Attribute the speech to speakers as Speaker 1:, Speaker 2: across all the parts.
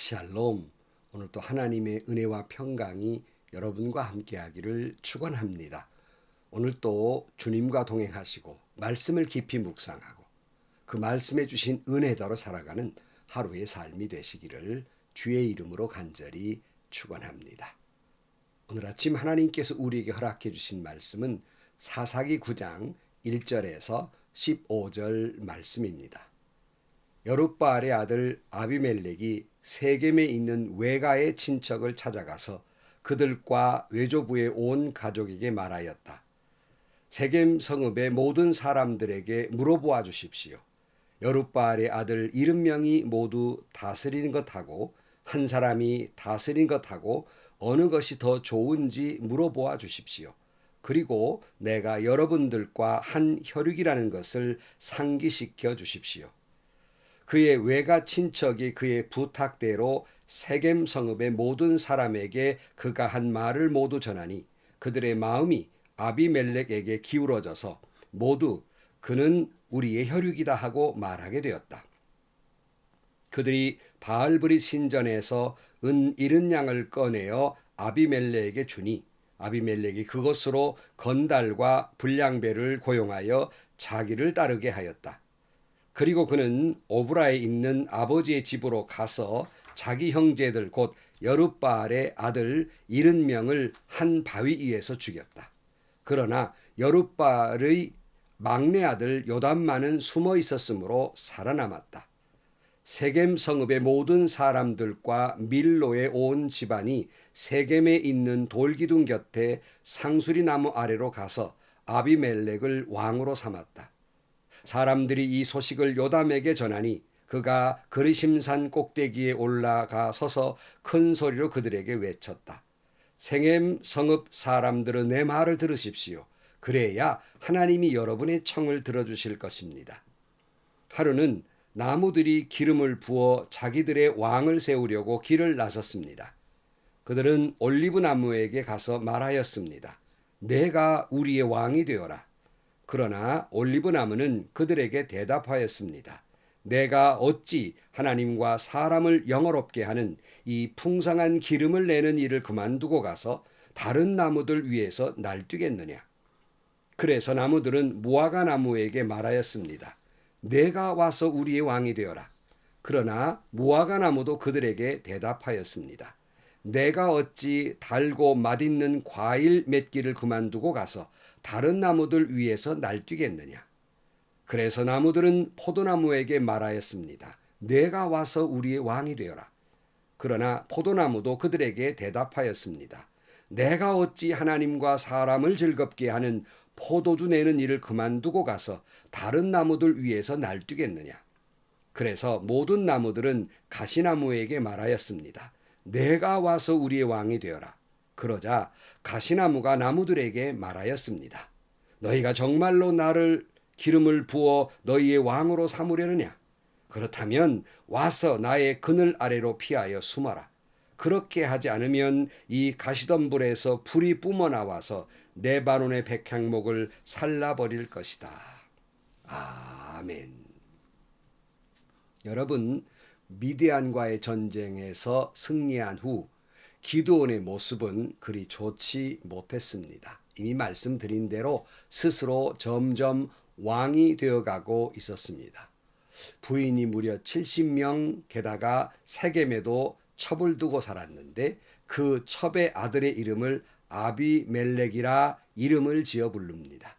Speaker 1: 샬롬. 오늘도 하나님의 은혜와 평강이 여러분과 함께하기를 축원합니다. 오늘도 주님과 동행하시고 말씀을 깊이 묵상하고 그 말씀해 주신 은혜대로 살아가는 하루의 삶이 되시기를 주의 이름으로 간절히 축원합니다. 오늘 아침 하나님께서 우리에게 허락해 주신 말씀은 사사기 9장 1절에서 15절 말씀입니다. 여룻바알의 아들 아비멜렉이 세겜에 있는 외가의 친척을 찾아가서 그들과 외조부의 온 가족에게 말하였다. 세겜 성읍의 모든 사람들에게 물어보아 주십시오. 여룻바알의 아들 일흔 명이 모두 다스리는 것하고 한 사람이 다스린 것하고 어느 것이 더 좋은지 물어보아 주십시오. 그리고 내가 여러분들과 한 혈육이라는 것을 상기시켜 주십시오. 그의 외가 친척이 그의 부탁대로 세겜 성읍의 모든 사람에게 그가 한 말을 모두 전하니 그들의 마음이 아비멜렉에게 기울어져서 모두 그는 우리의 혈육이다 하고 말하게 되었다. 그들이 바알브리 신전에서 은 이른 양을 꺼내어 아비멜렉에게 주니 아비멜렉이 그것으로 건달과 불량배를 고용하여 자기를 따르게 하였다. 그리고 그는 오브라에 있는 아버지의 집으로 가서 자기 형제들 곧 여룻바알의 아들 일흔 명을 한 바위 위에서 죽였다. 그러나 여룻바알의 막내 아들 요담만은 숨어 있었으므로 살아남았다. 세겜 성읍의 모든 사람들과 밀로의 온 집안이 세겜에 있는 돌기둥 곁에 상수리 나무 아래로 가서 아비멜렉을 왕으로 삼았다. 사람들이 이 소식을 요담에게 전하니 그가 그리심산 꼭대기에 올라가 서서 큰 소리로 그들에게 외쳤다. 생엠 성읍 사람들은 내 말을 들으십시오. 그래야 하나님이 여러분의 청을 들어주실 것입니다. 하루는 나무들이 기름을 부어 자기들의 왕을 세우려고 길을 나섰습니다. 그들은 올리브 나무에게 가서 말하였습니다. 내가 우리의 왕이 되어라. 그러나 올리브 나무는 그들에게 대답하였습니다. 내가 어찌 하나님과 사람을 영어롭게 하는 이 풍성한 기름을 내는 일을 그만두고 가서 다른 나무들 위에서 날뛰겠느냐. 그래서 나무들은 무화과 나무에게 말하였습니다. 내가 와서 우리의 왕이 되어라. 그러나 무화과 나무도 그들에게 대답하였습니다. 내가 어찌 달고 맛있는 과일 맺기를 그만두고 가서 다른 나무들 위에서 날뛰겠느냐. 그래서 나무들은 포도나무에게 말하였습니다. 내가 와서 우리의 왕이 되어라. 그러나 포도나무도 그들에게 대답하였습니다. 내가 어찌 하나님과 사람을 즐겁게 하는 포도주 내는 일을 그만두고 가서 다른 나무들 위에서 날뛰겠느냐. 그래서 모든 나무들은 가시나무에게 말하였습니다. 내가 와서 우리의 왕이 되어라. 그러자 가시나무가 나무들에게 말하였습니다. 너희가 정말로 나를 기름을 부어 너희의 왕으로 삼으려느냐? 그렇다면 와서 나의 그늘 아래로 피하여 숨어라. 그렇게 하지 않으면 이 가시덤불에서 불이 뿜어 나와서 네바논의 백향목을 살라버릴 것이다. 아멘. 여러분, 미디안과의 전쟁에서 승리한 후 기도원의 모습은 그리 좋지 못했습니다. 이미 말씀드린 대로 스스로 점점 왕이 되어가고 있었습니다. 부인이 무려 70명 게다가 세겜에도 첩을 두고 살았는데 그 첩의 아들의 이름을 아비멜렉이라 이름을 지어 부릅니다.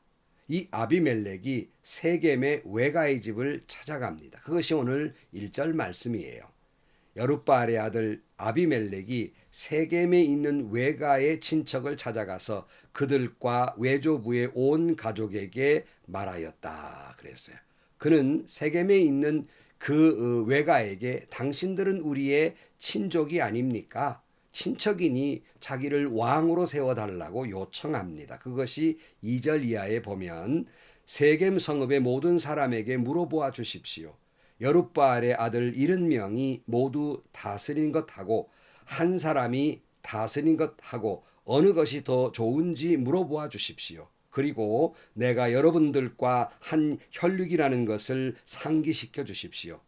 Speaker 1: 이 아비멜렉이 세겜의 외가의 집을 찾아갑니다. 그것이 오늘 1절 말씀이에요. 여룻바알의 아들 아비멜렉이 세겜에 있는 외가의 친척을 찾아가서 그들과 외조부의 온 가족에게 말하였다 그랬어요. 그는 세겜에 있는 그 어, 외가에게 당신들은 우리의 친족이 아닙니까? 친척이니 자기를 왕으로 세워달라고 요청합니다. 그것이 2절 이하에 보면 세겜 성읍의 모든 사람에게 물어보아 주십시오. 여룻바알의 아들 일흔 명이 모두 다스린 것하고 한 사람이 다스린 것하고 어느 것이 더 좋은지 물어보아 주십시오. 그리고 내가 여러분들과 한 혈육이라는 것을 상기시켜 주십시오.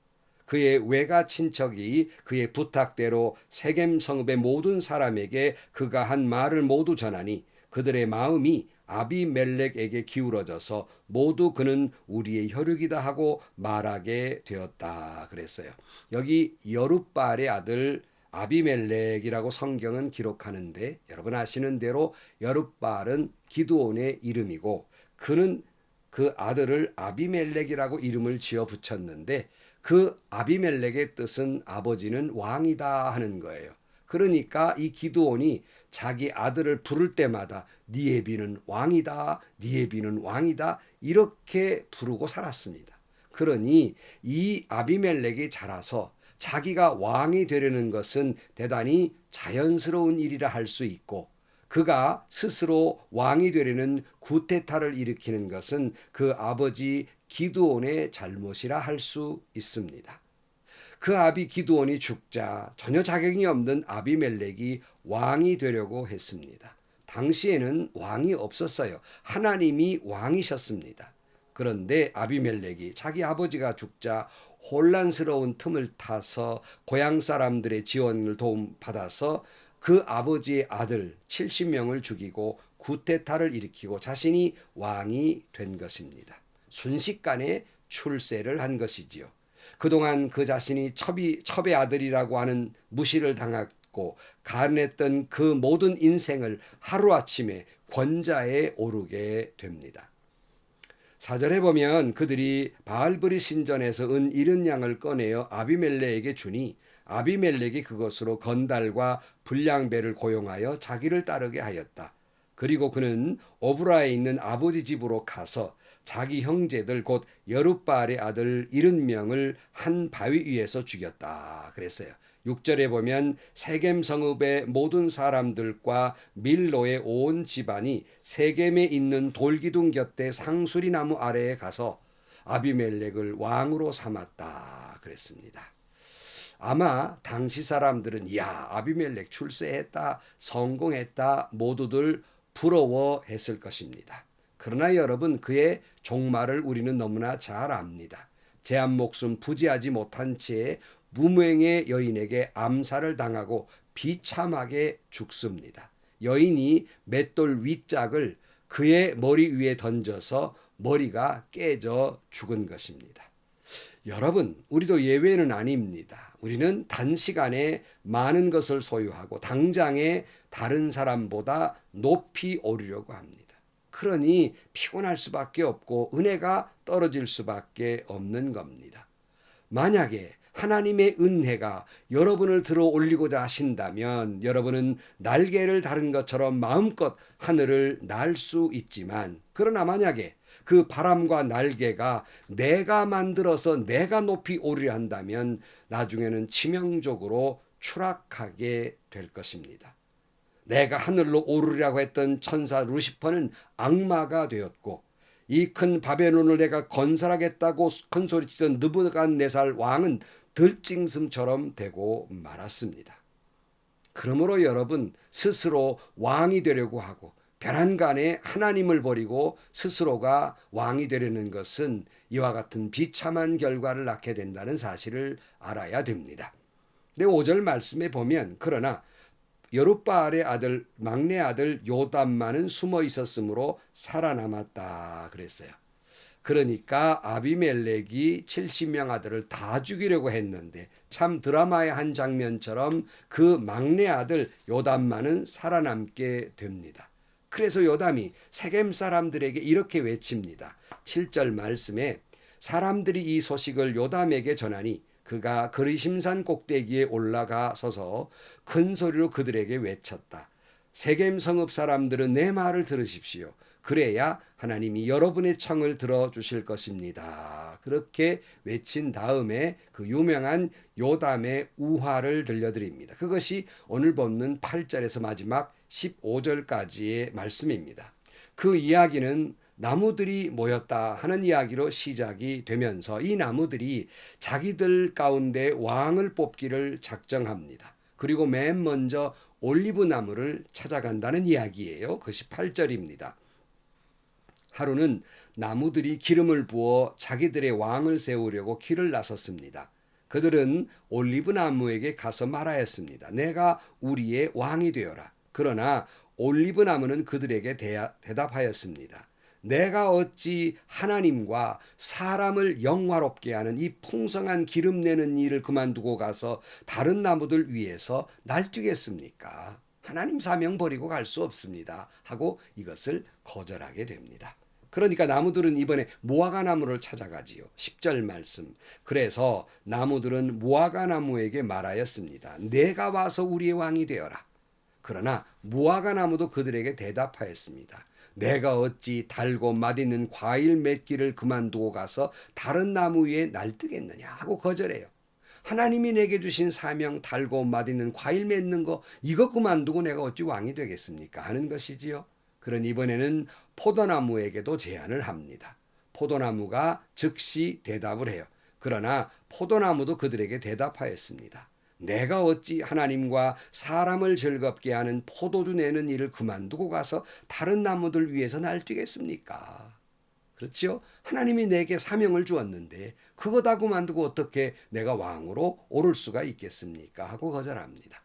Speaker 1: 그의 외가 친척이 그의 부탁대로 세겜 성읍의 모든 사람에게 그가 한 말을 모두 전하니 그들의 마음이 아비멜렉에게 기울어져서 모두 그는 우리의 혈육이다 하고 말하게 되었다 그랬어요. 여기 여룻발의 아들 아비멜렉이라고 성경은 기록하는데 여러분 아시는 대로 여룻발은 기드온의 이름이고 그는 그 아들을 아비멜렉이라고 이름을 지어 붙였는데 그 아비멜렉의 뜻은 아버지는 왕이다 하는 거예요. 그러니까 이 기드온이 자기 아들을 부를 때마다 니에비는 왕이다, 니에비는 왕이다 이렇게 부르고 살았습니다. 그러니 이 아비멜렉이 자라서 자기가 왕이 되려는 것은 대단히 자연스러운 일이라 할 수 있고 그가 스스로 왕이 되려는 구테타를 일으키는 것은 그 아버지 기드온의 잘못이라 할 수 있습니다. 그 아비 기드온이 죽자 전혀 자격이 없는 아비멜렉이 왕이 되려고 했습니다. 당시에는 왕이 없었어요. 하나님이 왕이셨습니다. 그런데 아비멜렉이 자기 아버지가 죽자 혼란스러운 틈을 타서 고향 사람들의 지원을 도움 받아서 그 아버지의 아들 70명을 죽이고 구테타를 일으키고 자신이 왕이 된 것입니다. 순식간에 출세를 한 것이지요. 그동안 그 자신이 첩이, 첩의 아들이라고 하는 무시를 당했고 가난했던 그 모든 인생을 하루아침에 권자에 오르게 됩니다. 사절에 보면 그들이 바알브리 신전에서 은 이른 양을 꺼내어 아비멜레에게 주니 아비멜렉이 그것으로 건달과 불량배를 고용하여 자기를 따르게 하였다. 그리고 그는 오브라에 있는 아버지 집으로 가서 자기 형제들 곧 여룻바알의 아들 일흔 명을 한 바위 위에서 죽였다. 그랬어요. 6절에 보면 세겜 성읍의 모든 사람들과 밀로의 온 집안이 세겜에 있는 돌기둥 곁에 상수리 나무 아래에 가서 아비멜렉을 왕으로 삼았다. 그랬습니다. 아마 당시 사람들은 야 아비멜렉 출세했다 성공했다 모두들 부러워했을 것입니다. 그러나 여러분 그의 종말을 우리는 너무나 잘 압니다. 제한 목숨 부지하지 못한 채 무명의 여인에게 암살을 당하고 비참하게 죽습니다. 여인이 맷돌 윗짝을 그의 머리 위에 던져서 머리가 깨져 죽은 것입니다. 여러분, 우리도 예외는 아닙니다. 우리는 단시간에 많은 것을 소유하고 당장에 다른 사람보다 높이 오르려고 합니다. 그러니 피곤할 수밖에 없고 은혜가 떨어질 수밖에 없는 겁니다. 만약에 하나님의 은혜가 여러분을 들어 올리고자 하신다면 여러분은 날개를 다른 것처럼 마음껏 하늘을 날 수 있지만 그러나 만약에 그 바람과 날개가 내가 만들어서 내가 높이 오르려 한다면 나중에는 치명적으로 추락하게 될 것입니다. 내가 하늘로 오르려고 했던 천사 루시퍼는 악마가 되었고 이 큰 바벨론을 내가 건설하겠다고 큰 소리치던 느부갓네살 왕은 들짐승처럼 되고 말았습니다. 그러므로 여러분 스스로 왕이 되려고 하고 벼란간에 하나님을 버리고 스스로가 왕이 되려는 것은 이와 같은 비참한 결과를 낳게 된다는 사실을 알아야 됩니다. 근 5절 말씀에 보면 그러나 여룻바알의 아들 막내 아들 요담만은 숨어 있었으므로 살아남았다 그랬어요. 그러니까 아비멜렉이 70명 아들을 다 죽이려고 했는데 참 드라마의 한 장면처럼 그 막내 아들 요담만은 살아남게 됩니다. 그래서 요담이 세겜 사람들에게 이렇게 외칩니다. 7절 말씀에 사람들이 이 소식을 요담에게 전하니 그가 그리심산 꼭대기에 올라가 서서 큰 소리로 그들에게 외쳤다. 세겜 성읍 사람들은 내 말을 들으십시오. 그래야 하나님이 여러분의 청을 들어주실 것입니다. 그렇게 외친 다음에 그 유명한 요담의 우화를 들려드립니다. 그것이 오늘 본문 8절에서 마지막 15절까지의 말씀입니다. 그 이야기는 나무들이 모였다 하는 이야기로 시작이 되면서 이 나무들이 자기들 가운데 왕을 뽑기를 작정합니다. 그리고 맨 먼저 올리브 나무를 찾아간다는 이야기예요. 그것이 8절입니다. 하루는 나무들이 기름을 부어 자기들의 왕을 세우려고 길을 나섰습니다. 그들은 올리브 나무에게 가서 말하였습니다. 내가 우리의 왕이 되어라. 그러나 올리브 나무는 그들에게 대답하였습니다. 내가 어찌 하나님과 사람을 영화롭게 하는 이 풍성한 기름 내는 일을 그만두고 가서 다른 나무들 위해서 날뛰겠습니까? 하나님 사명 버리고 갈 수 없습니다. 하고 이것을 거절하게 됩니다. 그러니까 나무들은 이번에 무화과 나무를 찾아가지요. 10절 말씀. 그래서 나무들은 무화과 나무에게 말하였습니다. 내가 와서 우리의 왕이 되어라. 그러나 무화과 나무도 그들에게 대답하였습니다. 내가 어찌 달고 맛있는 과일 맺기를 그만두고 가서 다른 나무 위에 날뜨겠느냐 하고 거절해요. 하나님이 내게 주신 사명 달고 맛있는 과일 맺는 거 이거 그만두고 내가 어찌 왕이 되겠습니까 하는 것이지요. 그런 이번에는 포도나무에게도 제안을 합니다. 포도나무가 즉시 대답을 해요. 그러나 포도나무도 그들에게 대답하였습니다. 내가 어찌 하나님과 사람을 즐겁게 하는 포도주 내는 일을 그만두고 가서 다른 나무들 위해서 날뛰겠습니까? 그렇지요? 하나님이 내게 사명을 주었는데 그거 다 그만두고 어떻게 내가 왕으로 오를 수가 있겠습니까? 하고 거절합니다.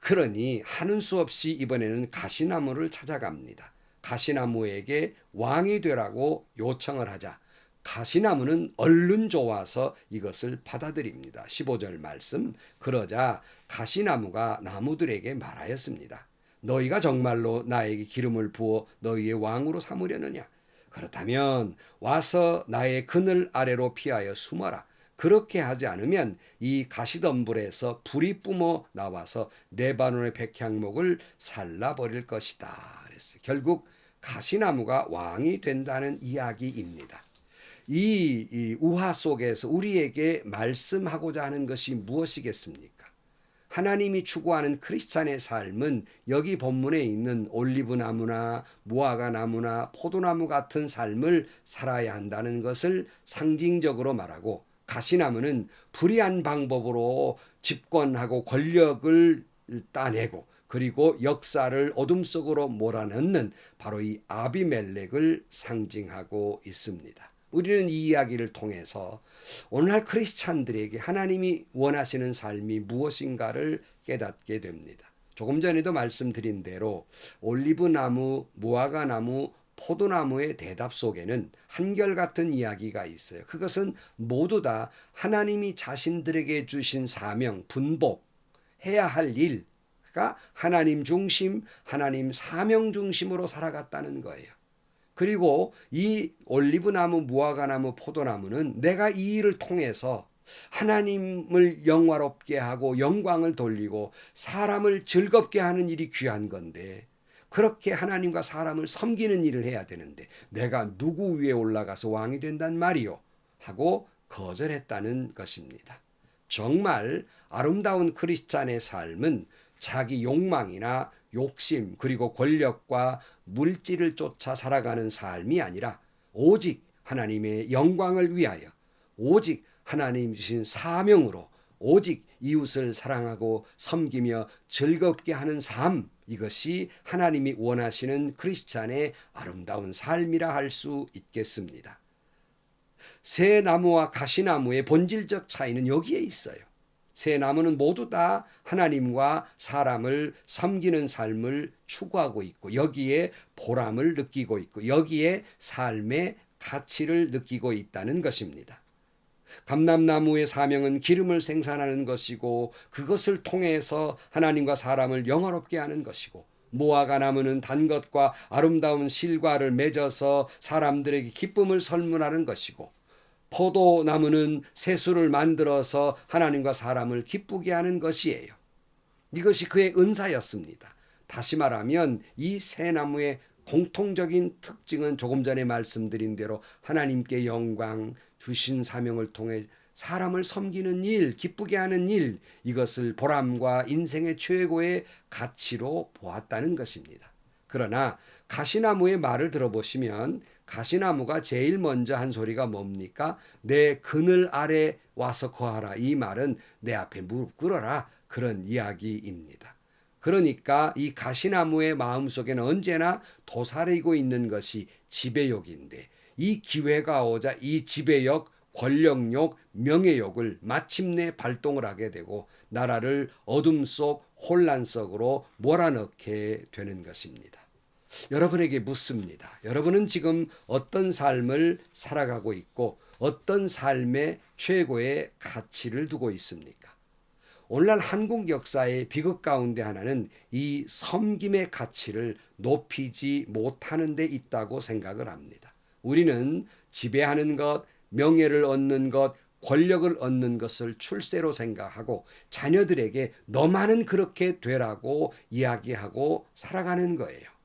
Speaker 1: 그러니 하는 수 없이 이번에는 가시나무를 찾아갑니다. 가시나무에게 왕이 되라고 요청을 하자 가시나무는 얼른 좋아서 이것을 받아들입니다. 15절 말씀. 그러자 가시나무가 나무들에게 말하였습니다. 너희가 정말로 나에게 기름을 부어 너희의 왕으로 삼으려느냐? 그렇다면 와서 나의 그늘 아래로 피하여 숨어라. 그렇게 하지 않으면 이 가시덤불에서 불이 뿜어 나와서 레바논의 백향목을 살라버릴 것이다. 그랬어요. 결국 가시나무가 왕이 된다는 이야기입니다. 이, 이 우화 속에서 우리에게 말씀하고자 하는 것이 무엇이겠습니까? 하나님이 추구하는 크리스찬의 삶은 여기 본문에 있는 올리브 나무나 무화과 나무나 포도나무 같은 삶을 살아야 한다는 것을 상징적으로 말하고 가시나무는 불의한 방법으로 집권하고 권력을 따내고 그리고 역사를 어둠 속으로 몰아넣는 바로 이 아비멜렉을 상징하고 있습니다. 우리는 이 이야기를 통해서 오늘날 크리스찬들에게 하나님이 원하시는 삶이 무엇인가를 깨닫게 됩니다. 조금 전에도 말씀드린 대로 올리브 나무, 무화과 나무, 포도나무의 대답 속에는 한결같은 이야기가 있어요. 그것은 모두 다 하나님이 자신들에게 주신 사명, 분복, 해야 할 일 가 하나님 중심, 하나님 사명 중심으로 살아갔다는 거예요. 그리고 이 올리브나무, 무화과나무, 포도나무는 내가 이 일을 통해서 하나님을 영화롭게 하고 영광을 돌리고 사람을 즐겁게 하는 일이 귀한 건데 그렇게 하나님과 사람을 섬기는 일을 해야 되는데 내가 누구 위에 올라가서 왕이 된단 말이요 하고 거절했다는 것입니다. 정말 아름다운 크리스찬의 삶은 자기 욕망이나 욕심 그리고 권력과 물질을 쫓아 살아가는 삶이 아니라 오직 하나님의 영광을 위하여 오직 하나님 주신 사명으로 오직 이웃을 사랑하고 섬기며 즐겁게 하는 삶 이것이 하나님이 원하시는 크리스찬의 아름다운 삶이라 할 수 있겠습니다. 새 나무와 가시나무의 본질적 차이는 여기에 있어요. 새 나무는 모두 다 하나님과 사람을 섬기는 삶을 추구하고 있고 여기에 보람을 느끼고 있고 여기에 삶의 가치를 느끼고 있다는 것입니다. 감람나무의 사명은 기름을 생산하는 것이고 그것을 통해서 하나님과 사람을 영화롭게 하는 것이고 무화과 나무는 단 것과 아름다운 실과를 맺어서 사람들에게 기쁨을 선물하는 것이고 포도나무는 새수를 만들어서 하나님과 사람을 기쁘게 하는 것이에요. 이것이 그의 은사였습니다. 다시 말하면 이새 나무의 공통적인 특징은 조금 전에 말씀드린 대로 하나님께 영광 주신 사명을 통해 사람을 섬기는 일, 기쁘게 하는 일, 이것을 보람과 인생의 최고의 가치로 보았다는 것입니다. 그러나 가시나무의 말을 들어보시면 가시나무가 제일 먼저 한 소리가 뭡니까? 내 그늘 아래 와서 거하라. 이 말은 내 앞에 무릎 꿇어라. 그런 이야기입니다. 그러니까 이 가시나무의 마음 속에는 언제나 도사리고 있는 것이 지배욕인데 이 기회가 오자 이 지배욕 권력욕, 명예욕을 마침내 발동을 하게 되고 나라를 어둠 속 혼란 속으로 몰아넣게 되는 것입니다. 여러분에게 묻습니다. 여러분은 지금 어떤 삶을 살아가고 있고 어떤 삶의 최고의 가치를 두고 있습니까? 오늘날 한국 역사의 비극 가운데 하나는 이 섬김의 가치를 높이지 못하는 데 있다고 생각을 합니다. 우리는 지배하는 것, 명예를 얻는 것, 권력을 얻는 것을 출세로 생각하고 자녀들에게 너만은 그렇게 되라고 이야기하고 살아가는 거예요.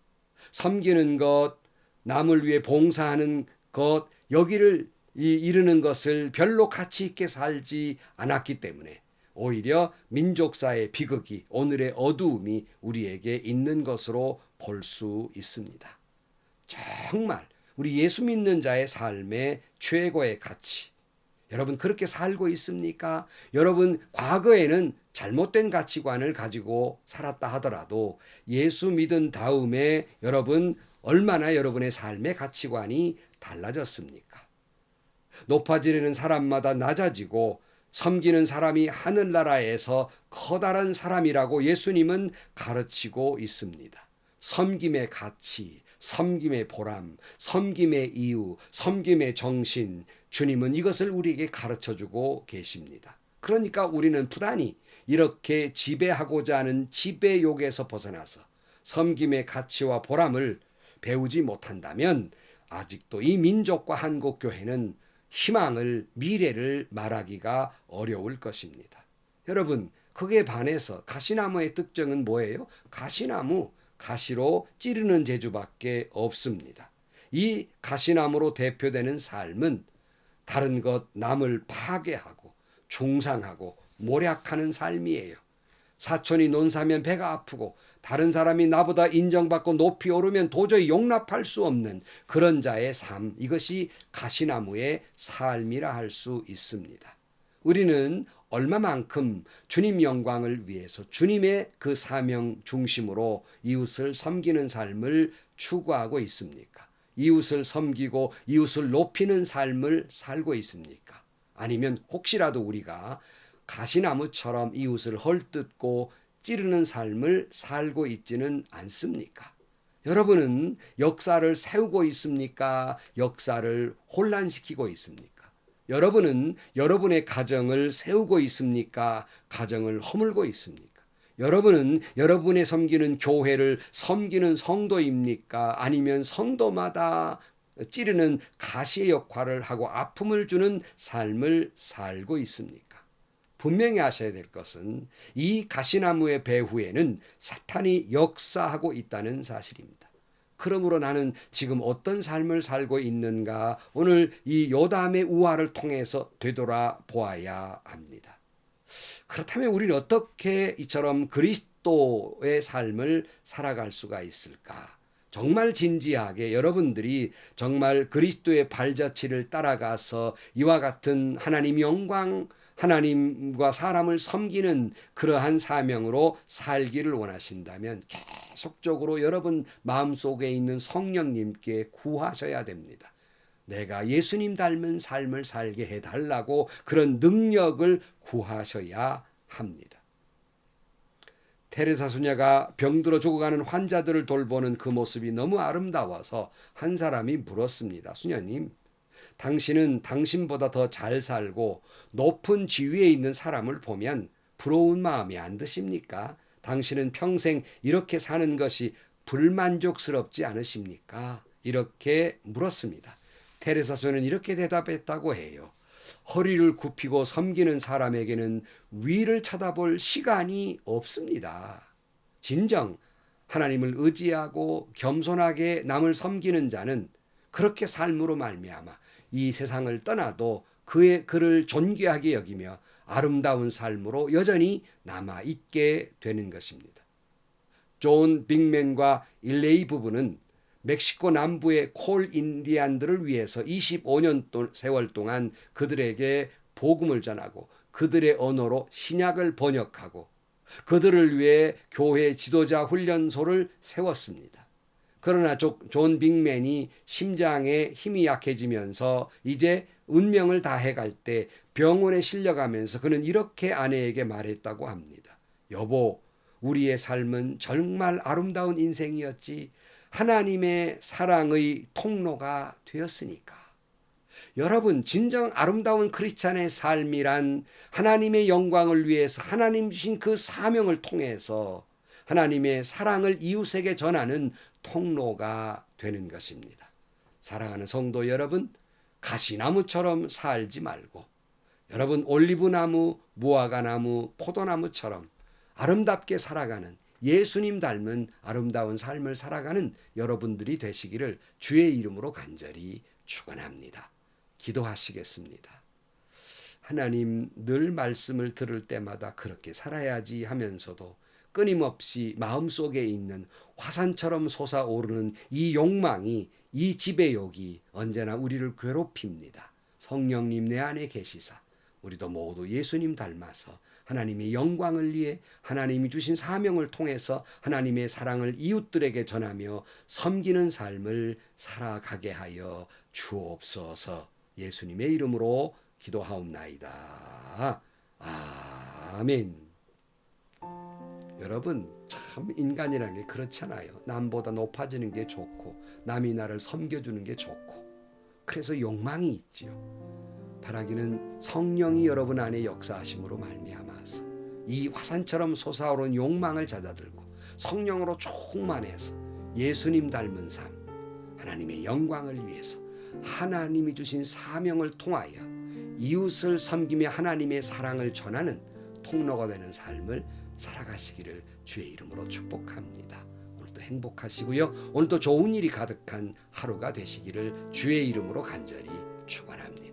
Speaker 1: 섬기는 것, 남을 위해 봉사하는 것, 여기를 이르는 것을 별로 가치 있게 살지 않았기 때문에 오히려 민족사의 비극이 오늘의 어두움이 우리에게 있는 것으로 볼 수 있습니다. 정말 우리 예수 믿는 자의 삶의 최고의 가치. 여러분 그렇게 살고 있습니까? 여러분 과거에는 잘못된 가치관을 가지고 살았다 하더라도 예수 믿은 다음에 여러분 얼마나 여러분의 삶의 가치관이 달라졌습니까? 높아지려는 사람마다 낮아지고 섬기는 사람이 하늘나라에서 커다란 사람이라고 예수님은 가르치고 있습니다. 섬김의 가치, 섬김의 보람, 섬김의 이유, 섬김의 정신, 주님은 이것을 우리에게 가르쳐 주고 계십니다. 그러니까 우리는 부단히 이렇게 지배하고자 하는 지배욕에서 벗어나서 섬김의 가치와 보람을 배우지 못한다면 아직도 이 민족과 한국 교회는 희망을 미래를 말하기가 어려울 것입니다. 여러분, 그에 반해서 가시나무의 특징은 뭐예요? 가시나무 가시로 찌르는 재주밖에 없습니다. 이 가시나무로 대표되는 삶은 다른 것 남을 파괴하고 중상하고 모략하는 삶이에요. 사촌이 논사면 배가 아프고 다른 사람이 나보다 인정받고 높이 오르면 도저히 용납할 수 없는 그런 자의 삶, 이것이 가시나무의 삶이라 할 수 있습니다. 우리는 얼마만큼 주님 영광을 위해서 주님의 그 사명 중심으로 이웃을 섬기는 삶을 추구하고 있습니까? 이웃을 섬기고 이웃을 높이는 삶을 살고 있습니까? 아니면 혹시라도 우리가 가시나무처럼 이웃을 헐뜯고 찌르는 삶을 살고 있지는 않습니까? 여러분은 역사를 세우고 있습니까? 역사를 혼란시키고 있습니까? 여러분은 여러분의 가정을 세우고 있습니까? 가정을 허물고 있습니까? 여러분은 여러분의 섬기는 교회를 섬기는 성도입니까? 아니면 성도마다 찌르는 가시의 역할을 하고 아픔을 주는 삶을 살고 있습니까? 분명히 아셔야 될 것은 이 가시나무의 배후에는 사탄이 역사하고 있다는 사실입니다. 그러므로 나는 지금 어떤 삶을 살고 있는가 오늘 이 요담의 우화를 통해서 되돌아 보아야 합니다. 그렇다면 우리는 어떻게 이처럼 그리스도의 삶을 살아갈 수가 있을까? 정말 진지하게 여러분들이 정말 그리스도의 발자취를 따라가서 이와 같은 하나님 영광 하나님과 사람을 섬기는 그러한 사명으로 살기를 원하신다면 계속적으로 여러분 마음속에 있는 성령님께 구하셔야 됩니다. 내가 예수님 닮은 삶을 살게 해달라고 그런 능력을 구하셔야 합니다. 테레사 수녀가 병들어 죽어가는 환자들을 돌보는 그 모습이 너무 아름다워서 한 사람이 물었습니다. 수녀님, 당신은 당신보다 더 잘 살고 높은 지위에 있는 사람을 보면 부러운 마음이 안 드십니까? 당신은 평생 이렇게 사는 것이 불만족스럽지 않으십니까? 이렇게 물었습니다. 테레사서는 이렇게 대답했다고 해요. 허리를 굽히고 섬기는 사람에게는 위를 쳐다볼 시간이 없습니다. 진정 하나님을 의지하고 겸손하게 남을 섬기는 자는 그렇게 삶으로 말미암아 이 세상을 떠나도 그의 그를 존귀하게 여기며 아름다운 삶으로 여전히 남아 있게 되는 것입니다. 존 빅맨과 일레이 부부는 멕시코 남부의 콜 인디안들을 위해서 25년 세월 동안 그들에게 복음을 전하고 그들의 언어로 신약을 번역하고 그들을 위해 교회 지도자 훈련소를 세웠습니다. 그러나 조- 존 빅맨이 심장에 힘이 약해지면서 이제 운명을 다해갈 때 병원에 실려가면서 그는 이렇게 아내에게 말했다고 합니다. 여보, 우리의 삶은 정말 아름다운 인생이었지. 하나님의 사랑의 통로가 되었으니까. 여러분, 진정 아름다운 크리스찬의 삶이란 하나님의 영광을 위해서 하나님 주신 그 사명을 통해서 하나님의 사랑을 이웃에게 전하는 통로가 되는 것입니다. 사랑하는 성도 여러분, 가시나무처럼 살지 말고 여러분 올리브나무, 무화과나무, 포도나무처럼 아름답게 살아가는 예수님 닮은 아름다운 삶을 살아가는 여러분들이 되시기를 주의 이름으로 간절히 축원합니다. 기도하시겠습니다. 하나님 늘 말씀을 들을 때마다 그렇게 살아야지 하면서도 끊임없이 마음속에 있는 화산처럼 솟아오르는 이 욕망이 이 지배욕이 언제나 우리를 괴롭힙니다. 성령님 내 안에 계시사 우리도 모두 예수님 닮아서 하나님의 영광을 위해 하나님이 주신 사명을 통해서 하나님의 사랑을 이웃들에게 전하며 섬기는 삶을 살아가게 하여 주옵소서 예수님의 이름으로 기도하옵나이다. 아멘. 여러분 참 인간이라는 게 그렇잖아요. 남보다 높아지는 게 좋고 남이 나를 섬겨주는 게 좋고 그래서 욕망이 있지요. 바라기는 성령이 여러분 안에 역사하심으로 말미암아서 이 화산처럼 솟아오른 욕망을 잦아들고 성령으로 충만해서 예수님 닮은 삶 하나님의 영광을 위해서 하나님이 주신 사명을 통하여 이웃을 섬기며 하나님의 사랑을 전하는 통로가 되는 삶을 살아가시기를 주의 이름으로 축복합니다. 오늘도 행복하시고요. 오늘도 좋은 일이 가득한 하루가 되시기를 주의 이름으로 간절히 축원합니다.